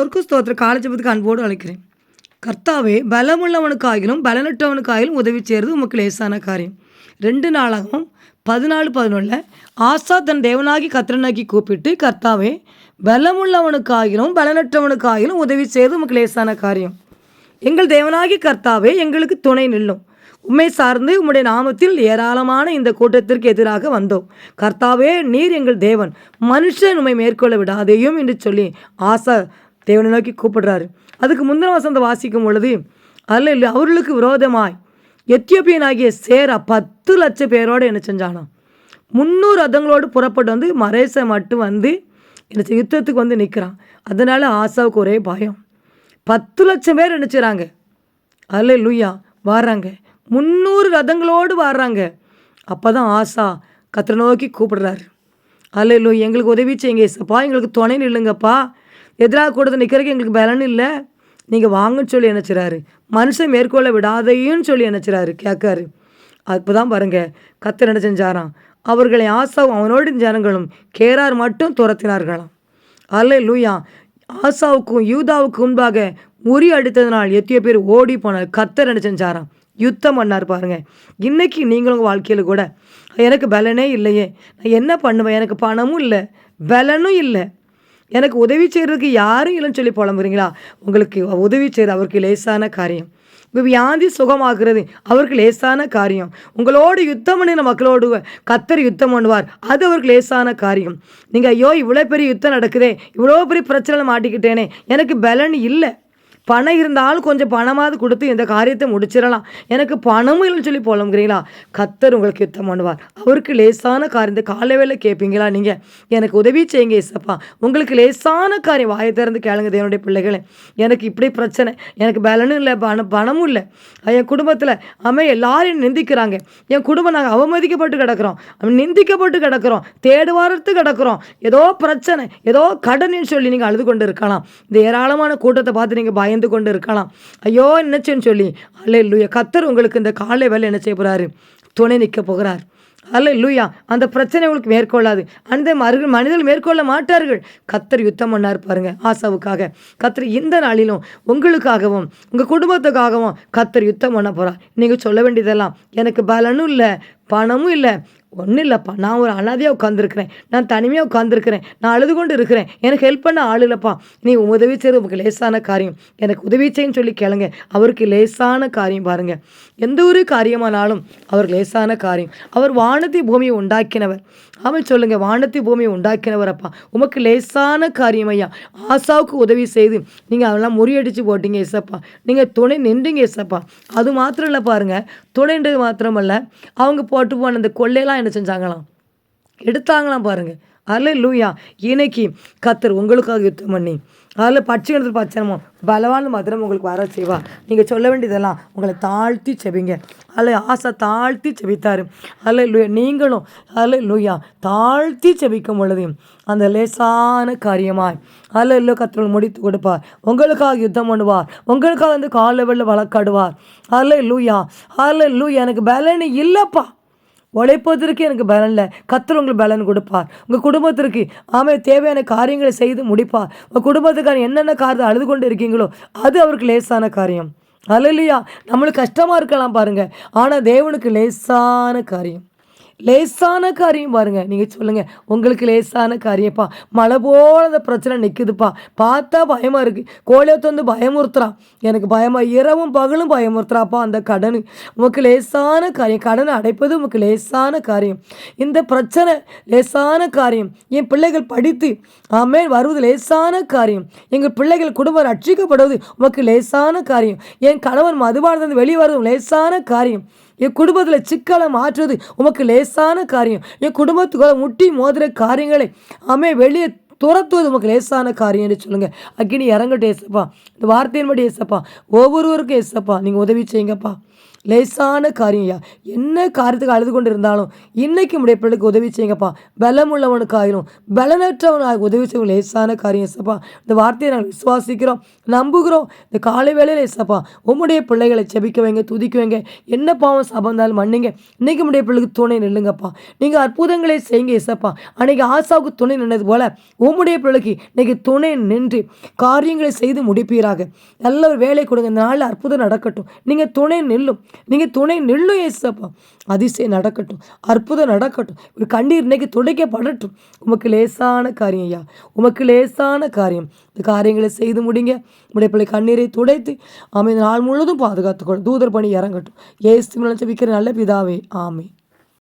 அவருக்கு ஸ்தோத்திர காலஜபத்துக்கு அன்போடு அழைக்கிறேன். கர்த்தாவே பலமுள்ளவனுக்காகிலும் பலனற்றவனுக்காகிலும் உதவி செய்கிறது உமக்கு லேசான காரியம். ரெண்டு நாளாகவும் பதினாலு பதினொன்றில் ஆசா தன் தேவனாகி கத்திரனாக்கி கூப்பிட்டு கர்த்தாவே பலமுள்ளவனுக்காகிலும் பலனற்றவனுக்காகிலும் உதவி செய்வது உமக்கு லேசான காரியம். எங்கள் தேவனாகி கர்த்தாவே எங்களுக்கு துணை நில்லும். உண்மை சார்ந்து உம்முடைய நாமத்தில் ஏராளமான இந்த கூட்டத்திற்கு எதிராக வந்தோம். கர்த்தாவே நீர் எங்கள் தேவன். மனுஷன் உண்மை மேற்கொள்ள விடாதேயும் என்று சொல்லி ஆசா தேவனை நோக்கி கூப்பிடுறாரு. அதுக்கு முந்தின வசந்த வாசிக்கும் பொழுது அல்ல இல்லை அவர்களுக்கு விரோதமாய் எத்தியோப்பியனாகிய சேரா பத்து லட்சம் பேரோடு என்ன செஞ்சானாம். முந்நூறு ரதங்களோடு புறப்பட்டு வந்து மரேசை மட்டும் வந்து என்ன யுத்தத்துக்கு வந்து நிற்கிறான். அதனால் ஆசாவுக்கு ஒரே பயம். பத்து லட்சம் பேர் நினச்சிறாங்க அல்ல லூயா வர்றாங்க முந்நூறு ரதங்களோடு வர்றாங்க அப்போ தான் ஆசா கத்திர நோக்கி கூப்பிடுறாரு. அல்ல லூ எங்களுக்கு உதவி செய்யுங்க சப்பா எங்களுக்கு துணை நில்லுங்கப்பா. எதிராக கூடது நிற்கிறதுக்கு எங்களுக்கு பலன் இல்லை. நீங்கள் வாங்கன்னு சொல்லி நினச்சிறாரு. மனுஷன் மேற்கொள்ள விடாதையும் சொல்லி நினச்சிறாரு. கேட்காரு. அப்போ தான் பாருங்கள் கத்தர் என்ன செஞ்சாராம்? அவர்களை ஆசாவும் அவனோடு ஜனங்களும் கேரார் மட்டும் துரத்தினார்களாம். அல்ல லூயா ஆசாவுக்கும் யூதாவுக்கும் முன்பாக உரி அடித்ததினால் எத்தியோ பேர் ஓடி போனார். கத்தர் என்ன செஞ்சாராம்? யுத்தம் பண்ணார் பாருங்க. இன்னைக்கு நீங்களும் உங்கள் வாழ்க்கையில் கூட எனக்கு பலனே இல்லையே. நான் என்ன பண்ணுவேன்? எனக்கு பணமும் இல்லை. பலனும் இல்லை. எனக்கு உதவி செய்கிறதுக்கு யாரும் இல்லைன்னு சொல்லி புலம்புறீங்களா? உங்களுக்கு உதவி செய்கிறது அவருக்கு லேசான காரியம். உங்கள் வியாதி சுகமாகிறது அவருக்கு லேசான காரியம். உங்களோடு யுத்தம் பண்ணின மக்களோடு கத்தர் யுத்தம் பண்ணுவார். அது அவருக்கு லேசான காரியம். நீங்கள் ஐயோ இவ்வளோ பெரிய யுத்தம் நடக்குதே. இவ்வளோ பெரிய பிரச்சனை மாட்டிக்கிட்டேனே. எனக்கு பலன் இல்லை. பணம் இருந்தாலும் கொஞ்சம் பணமாவது கொடுத்து இந்த காரியத்தை முடிச்சிடலாம். எனக்கு பணமும் இல்லைன்னு சொல்லி புலம்புகிறீங்களா? கத்தர் உங்களுக்கு யுத்தம் பண்ணுவார். அவருக்கு லேசான காரியம். இந்த காலை வேலை கேட்பீங்களா நீங்கள் எனக்கு உதவி செய்யுங்க இசப்பா. உங்களுக்கு லேசான காரியம். வாயை திறந்து கேளுங்க தேவனுடைய பிள்ளைகளே. எனக்கு இப்படி பிரச்சனை. எனக்கு பலனும் இல்லை பணம் பணமும் இல்லை. என் குடும்பத்தில் அமை எல்லாரையும் நிந்திக்கிறாங்க. என் குடும்பம் நாங்கள் அவமதிக்கப்பட்டு கிடக்கிறோம். நிந்திக்கப்பட்டு கிடக்கிறோம். தேடுவாரத்து கிடக்கிறோம். ஏதோ பிரச்சனை ஏதோ கடன்னு சொல்லி நீங்கள் அழுது கொண்டு இருக்கலாம். இந்த ஏராளமான கூட்டத்தை பார்த்து நீங்கள் பயந்து கொண்டு இருக்கலாம். ஐயோ என்னச்சுன்னு சொல்லி? அல்ல இல்லையா கத்தர் உங்களுக்கு இந்த காலை வேலை என்ன செய்ய போகிறாரு துணை நிற்க போகிறார். அல்ல இல்லையா அந்த பிரச்சனை உங்களுக்கு மேற்கொள்ளாது. அந்த மருக மனிதர்கள் மேற்கொள்ள மாட்டார்கள். கத்தர் யுத்தம் பண்ணார் பாருங்க ஆசாவுக்காக. கத்தர் இந்த நாளிலும் உங்களுக்காகவும் உங்கள் குடும்பத்துக்காகவும் கத்தர் யுத்தம் பண்ண போகிறார் நீங்கள் சொல்ல வேண்டியதெல்லாம் எனக்கு பலனும் இல்லை பணமும் இல்லை. ஒன்றும் இல்லைப்பா நான் ஒரு அனாதையாக உட்காந்துருக்கிறேன் நான் தனிமையாக உட்காந்துருக்கிறேன் நான் அழுது கொண்டு இருக்கிறேன் எனக்கு ஹெல்ப் பண்ண ஆள் இல்லைப்பா. நீ உதவி செய்கிறது உங்களுக்கு லேசான காரியம். எனக்கு உதவி செய்யுன்னு சொல்லி கேளுங்க. அவருக்கு லேசான காரியம் பாருங்கள் எந்த ஒரு காரியமானாலும் அவருக்கு லேசான காரியம். அவர் வானத்தை பூமியை உண்டாக்கினவர். அவன் சொல்லுங்க வானத்தை பூமியை உண்டாக்கினவர் அப்பா உமக்கு லேசான காரியம் ஐயா. ஆசாவுக்கு உதவி செய்து நீங்கள் அதெல்லாம் முறியடிச்சு போட்டீங்க இசப்பா நீங்கள் துணை நின்றீங்க இசப்பா அது மாத்திரம் இல்லை பாருங்கள் துணைன்றது மாத்திரமல்ல. அவங்க போட்டு போன அந்த கொள்ளையெல்லாம் என்ன செஞ்சாங்களாம்? எடுத்தாங்களாம் பாருங்கள் அதில் லூயா இன்னைக்கு கத்தர் உங்களுக்காக யுத்தம் பண்ணி அதில் பச்சைக்கிறது பச்சனமோ பலவான மதுரம் உங்களுக்கு வர செய்வா. நீங்கள் சொல்ல வேண்டியதெல்லாம் உங்களை தாழ்த்தி செபிங்க. அதில் ஆசை தாழ்த்தி செபித்தார். அதில் லூயா நீங்களும் அதில் லூயா தாழ்த்தி செபிக்கும் பொழுது அந்த லேசான காரியமாய் அதில் இல்லை கத்திரங்கள் முடித்து கொடுப்பார். உங்களுக்காக யுத்தம் பண்ணுவார். உங்களுக்காக வந்து கால வெள்ள வழக்காடுவார். அதில் லூயா அதில் லூயா எனக்கு பலனி இல்லைப்பா. உழைப்பதற்கு எனக்கு பலன் இல்லை. கத்தர் உங்களுக்கு பலன் கொடுப்பார். உங்கள் குடும்பத்திற்கு ஆமே தேவையான காரியங்களை செய்து முடிப்பார். உங்கள் குடும்பத்துக்கான என்னென்ன காரியத்தை அழுது கொண்டு இருக்கீங்களோ அது அவருக்கு லேசான காரியம். அல்லையா நம்மளுக்கு கஷ்டமாக இருக்கலாம் பாருங்கள் ஆனால் தேவனுக்கு லேசான காரியம். லேசான காரியம் பாருங்கள் நீங்கள் சொல்லுங்கள் உங்களுக்கு லேசான காரியப்பா. மழை போல அந்த பிரச்சனை நிற்குதுப்பா பார்த்தா பயமாக இருக்குது கோழியத்து வந்து பயமுறுத்துறான் எனக்கு பயமாக இரவும் பகலும் பயமுறுத்துறாப்பா அந்த கடன். உமக்கு லேசான காரியம். கடனை அடைப்பது உமக்கு லேசான காரியம். இந்த பிரச்சனை லேசான காரியம். என் பிள்ளைகள் படித்து ஆமே வருவது லேசான காரியம். எங்கள் பிள்ளைகள் குடும்பம் ரட்சிக்கப்படுவது உமக்கு லேசான காரியம். என் கணவன் மதுபானது வெளியே வருவது லேசான காரியம். என் குடும்பத்தில் சிக்கலை மாற்றுவது உமக்கு லேசான காரியம். என் குடும்பத்துக்குள்ள முட்டி மோதுற காரியங்களை அமே வெளியே துரத்துவது உமக்கு லேசான காரியம் என்று சொல்லுங்க. அக்கினி இறங்கட்டும் ஏசப்பா. இந்த வார்த்தையின்படி ஏசப்பா. ஒவ்வொருவருக்கும் ஏசப்பா. நீங்கள் உதவி செய்யுங்கப்பா. லேசான காரியம் ஐயா என்ன காரியத்துக்கு அழுது கொண்டு இருந்தாலும் இன்னைக்கு உடைய பிள்ளைக்கு உதவி செய்யுங்கப்பா. பலமுள்ளவனுக்காயிரும். பலனற்றவனாக உதவி செய்யும் லேசான காரியம் சப்பா இந்த வார்த்தையை நாங்கள் விசுவாசிக்கிறோம். நம்புகிறோம். இந்த காலை வேளையில் ஏசப்பா உம்முடைய பிள்ளைகளை செபிக்க வைங்க துதிக்க வைங்க. என்ன பாவம் சபந்தாலும் மன்னிங்க. இன்னைக்கு உடைய பிள்ளைக்கு துணை நில்லுங்கப்பா. நீங்கள் அற்புதங்களை செய்யுங்க இசப்பா அன்னைக்கு ஆசாவுக்கு துணை நின்னது போல உம்முடைய பிள்ளைக்கு இன்னைக்கு துணை நின்று காரியங்களை செய்து முடிப்பீராக. நல்ல ஒரு வேலை கொடுங்க. இந்த நாளில் அற்புதம் நடக்கட்டும். நீங்கள் துணை நில்லும். நீங்கள் துணை நில்லும் ஏசப்பா. அதிசயம் நடக்கட்டும் அற்புதம் நடக்கட்டும். ஒரு கண்ணீர் இன்னைக்கு துடைக்கப்படட்டும். உமக்கு லேசான காரியம் ஐயா. உமக்கு லேசான காரியம். இந்த காரியங்களை செய்து முடிங்க. உடைய பிள்ளை கண்ணீரை துடைத்து ஆமை நாள் முழுவதும் பாதுகாத்துக்கொள்ளும் தூதர் பணி இறங்கட்டும். ஏசு நினைச்ச விற்கிற நல்ல பிதாவே ஆமை